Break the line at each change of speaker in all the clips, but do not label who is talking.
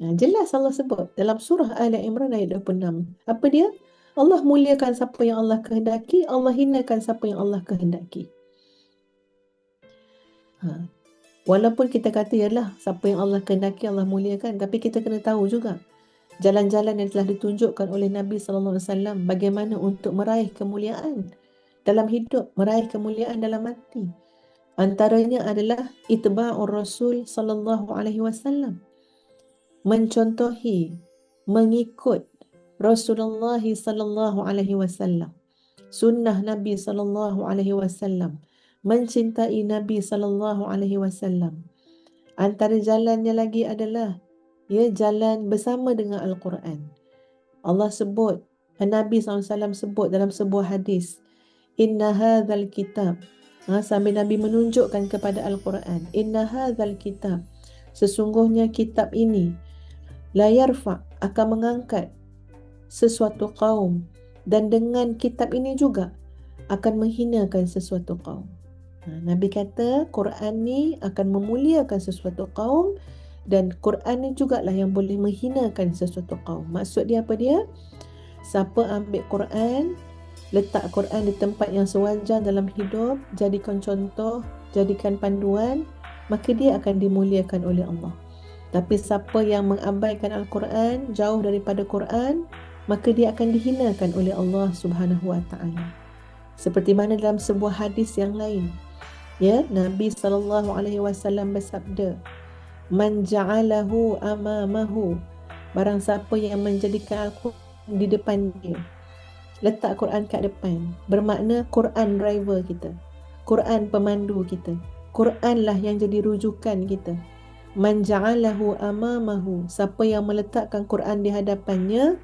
Jelas Allah sebut dalam surah Ali Imran ayat 26. Apa dia? Allah muliakan siapa yang Allah kehendaki, Allah hinakan siapa yang Allah kehendaki. Ha. Walaupun kita kata yalah siapa yang Allah kehendaki Allah muliakan, tapi kita kena tahu juga jalan-jalan yang telah ditunjukkan oleh Nabi sallallahu alaihi wasallam bagaimana untuk meraih kemuliaan dalam hidup, meraih kemuliaan dalam mati. Antaranya adalah itba'ur Rasul sallallahu alaihi wasallam. Mencontohi, mengikut Rasulullah sallallahu alaihi wasallam. Sunnah Nabi sallallahu alaihi wasallam. Mencintai Nabi sallallahu alaihi wasallam. Antara jalannya lagi adalah ya jalan bersama dengan Al-Quran. Allah sebut, Nabi SAW sebut dalam sebuah hadis, Inna hadzal kitab. Ha, sambil Nabi menunjukkan kepada Al-Quran, Inna hadzal kitab. Sesungguhnya kitab ini la yarfa akan mengangkat sesuatu kaum dan dengan kitab ini juga akan menghinakan sesuatu kaum. Ha, Nabi kata Quran ni akan memuliakan sesuatu kaum dan Quran ni jugalah yang boleh menghinakan sesuatu kaum. Maksud dia apa dia? Siapa ambil Quran, letak Quran di tempat yang sewajar dalam hidup, jadikan contoh, jadikan panduan, maka dia akan dimuliakan oleh Allah. Tapi siapa yang mengabaikan Al-Quran, jauh daripada Quran, maka dia akan dihinakan oleh Allah Subhanahu wa taala. Seperti mana dalam sebuah hadis yang lain. Ya, Nabi sallallahu alaihi wasallam bersabda, "Man ja'alahu amamahu." Barang siapa yang menjadikan Al-Quran di depan dia. Letak Quran kat depan. Bermakna Quran driver kita. Quran pemandu kita. Quran lah yang jadi rujukan kita. Man ja'alahu amamahu. Siapa yang meletakkan Quran di hadapannya,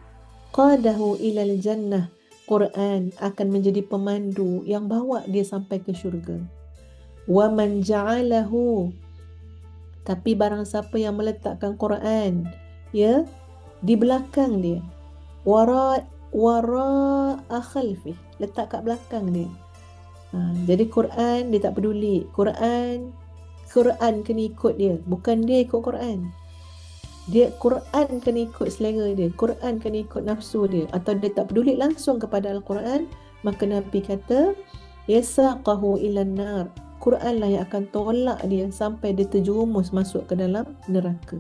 qadahu ilal jannah. Quran akan menjadi pemandu yang bawa dia sampai ke syurga. Wa man ja'alahu. Tapi barang siapa yang meletakkan Quran ya di belakang dia. Wara wara khalfi. Letak kat belakang dia. Ha, jadi Quran dia tak peduli. Quran Quran kena ikut dia. Bukan dia ikut Quran. Dia Quran kena ikut selera dia. Quran kena ikut nafsu dia. Atau dia tak peduli langsung kepada Al-Quran maka Nabi kata yasaqahu ilan nar. Quran lah yang akan tolak dia sampai dia terjerumus masuk ke dalam neraka